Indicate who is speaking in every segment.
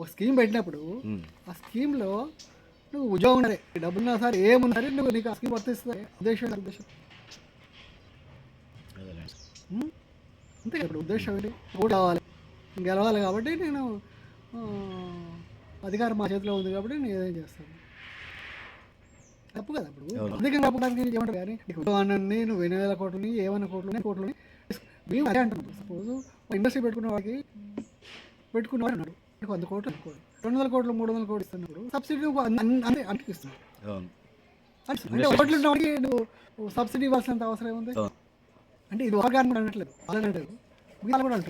Speaker 1: ఒక స్కీమ్ పెట్టినప్పుడు. ఆ స్కీమ్లో నువ్వు ఉద్యోగం ఉన్నదే డబ్బున్నా సరే ఏమున్నా సరే నువ్వు నీకు ఆ స్కీమ్ వర్తిస్తుంది. ఉద్దేశం ఉద్దేశం? అంతే ఇప్పుడు ఉద్దేశం ఏంటి? ఓటు కావాలి. గెలవాలి కాబట్టి నేను అధికారం మా చేతిలో ఉంది కాబట్టి నేను ఏదైనా చేస్తాను. తప్పు కదా ఇప్పుడు. అందుకని తప్పడానికి ఏమంటారు కానీ నీకు ఉద్యోగాన్ని నువ్వు ఎన్ని వేల కోట్లని ఏమైనా కోట్లని కోట్లని మేము అదే అంటున్నాం. సపోజ్ ఇండస్ట్రీ పెట్టుకున్న వాడికి పెట్టుకున్న వాడు ఉన్నాడు. నీకు వంద కోట్లు రెండు వందల కోట్లు మూడు వందల కోట్లు ఇస్తున్నప్పుడు సబ్సిడీ ఇస్తున్నావు
Speaker 2: అవును.
Speaker 1: అంటే ఓట్లు నువ్వు సబ్సిడీ ఇవ్వాల్సినంత అవసరం ఏముంది. అంటే ఇది కూడా అనట్లేదు. అంటారు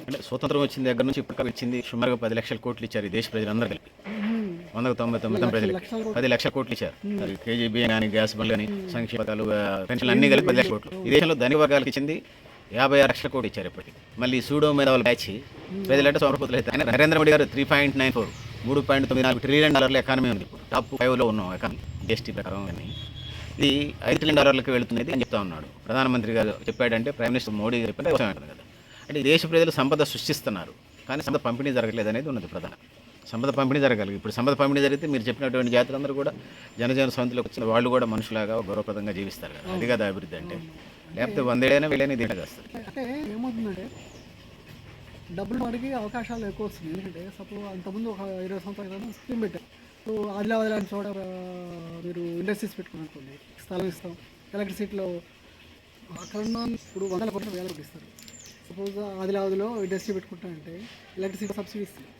Speaker 2: అంటే స్వతంత్రం వచ్చిన దగ్గర నుంచి ఇప్పటికి వచ్చింది సుమారుగా పది లక్షల కోట్లు ఇచ్చారు ఈ దేశ ప్రజలందరూ కలిపి. వందకు తొంభై తొమ్మిది
Speaker 1: కోట్లు.
Speaker 2: పది లక్షల కోట్లు ఇచ్చారు. కేజీ బియ్యం కానీ గ్యాస్ బండ్లు కానీ సంక్షేమ పథకాలు పెన్షన్లు అన్ని కలిపి పది లక్షల కోట్లు. ఈ దేశంలో ధనిక వర్గాలకు ఇచ్చింది యాభై ఆరు లక్షల కోట్లు ఇచ్చారు ఇప్పటికి. మళ్ళీ సూడో మీద బ్యాచ్ ప్రజలంటే సోమరపోతులు అయితే. నరేంద్ర మోడీ గారు త్రీ పాయింట్ నైన్ ఫోర్ మూడు పాయింట్ తొమ్మిది నాలుగు ట్రిలియన్ డాలర్ల ఎకానమీ ఉంది ఇప్పుడు. టాప్ ఫైవ్లో ఉన్నాం ఎకానమీ జిఎస్టీ ప్రకారం అని ఇది ఐదు ట్రిలియన్ డాలర్లకు వెళుతున్నది అని చెప్తా ఉన్నాడు. ప్రధానమంత్రి గారు చెప్పాడంటే ప్రైమ్ మినిస్టర్ మోడీ గారు చెప్పారు కదా. అంటే దేశ ప్రజలు సంపద సృష్టిస్తున్నారు. కానీ సంపద పంపిణీ జరగలేదు అనేది ఉన్నది ప్రధాన. సంపద పంపిణీ జరగాలి ఇప్పుడు సంపద పంపిణీ జరిగితే మీరు చెప్పినటువంటి జాతులందరూ కూడా జనజన సొంతలోకి వచ్చిన వాళ్ళు కూడా మనుషులాగా గౌరవప్రదంగా జీవిస్తారు కదా. అది కదా అభివృద్ధి అంటే. లేకపోతే వందేడైనా వెళ్ళని దీంట్లో
Speaker 1: అంటే ఏమవుతుందంటే డబ్బులు వాడికి అవకాశాలు ఎక్కువ వస్తుంది ఎందుకంటే సపోజ్ అంతకుముందు ఒక ఇరవై సంవత్సరాల క్రితం స్కీమ్ పెట్టారు. సో ఆదిలాబాద్ లాంటి చోట మీరు ఇండస్ట్రీస్ పెట్టుకున్నట్టుంది స్థలం ఇస్తాం ఎలక్ట్రిసిటీలో అక్కడ ఇప్పుడు వందల కోట్లు వేల కోట్లు ఇస్తారు. సపోజ్ ఆదిలాబాద్లో ఇండస్ట్రీ పెట్టుకుంటానంటే ఎలక్ట్రిసిటీ సబ్సిడీ ఇస్తుంది